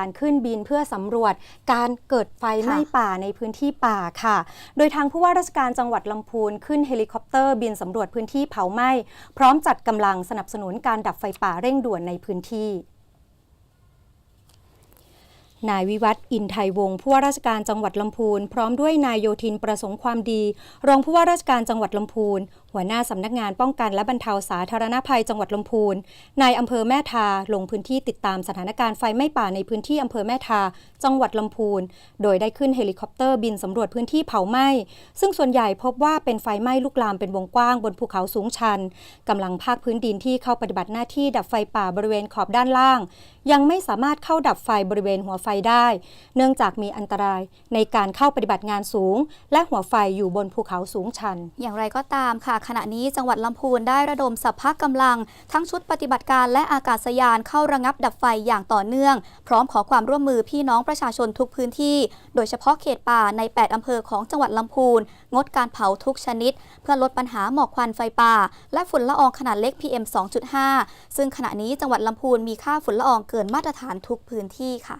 การขึ้นบินเพื่อสำรวจการเกิดไฟไหม้ป่าในพื้นที่ป่าค่ะ โดยทางผู้ว่าราชการจังหวัดลำพูนขึ้นเฮลิคอปเตอร์บินสำรวจพื้นที่เผาไหม้พร้อมจัดกำลังสนับสนุนการดับไฟป่าเร่งด่วนในพื้นที่นายวิวัฒน์อินไทยวงศ์ผู้ว่าราชการจังหวัดลำพูน พร้อมด้วยนายโยธินประสงค์ความดี รองผู้ว่าราชการจังหวัดลำพูน หัวหน้าสำนักงานป้องกันและบรรเทาสาธารณภัยจังหวัดลำพูน นายอำเภอแม่ทาลงพื้นที่ติดตามสถานการณ์ไฟไหม้ป่าในพื้นที่อำเภอแม่ทา จังหวัดลำพูน โดยได้ขึ้นเฮลิคอปเตอร์บินสำรวจพื้นที่เผาไหม้ ซึ่งส่วนใหญ่พบว่าเป็นไฟไหม้ลุกลามเป็นวงกว้างบนภูเขาสูงชันกำลังภาคพื้นดินที่เข้าปฏิบัติหน้าที่ดับไฟป่าบริเวณขอบด้านล่าง ยังไม่สามารถเข้าดับไฟบริเวณหัวไฟได้ เนื่องจากมีอันตรายในการเข้าปฏิบัติงานสูง และหัวไฟอยู่บนภูเขาสูงชัน อย่างไรก็ตามค่ะขณะนี้จังหวัดลำพูนได้ระดมสัพพะกำลัง ทั้งชุดปฏิบัติการและอากาศยานเข้าระงับดับไฟอย่างต่อเนื่อง พร้อมขอความร่วมมือพี่น้องประชาชนทุกพื้นที่ โดยเฉพาะเขตป่าใน 8 อำเภอของจังหวัดลำพูน งดการเผาทุกชนิด เพื่อลดปัญหาหมอกควันไฟป่า และฝุ่นละอองขนาดเล็ก PM 2.5 ซึ่งขณะนี้จังหวัดลำพูนมีค่าฝุ่นละอองเกินมาตรฐานทุกพื้นที่ค่ะ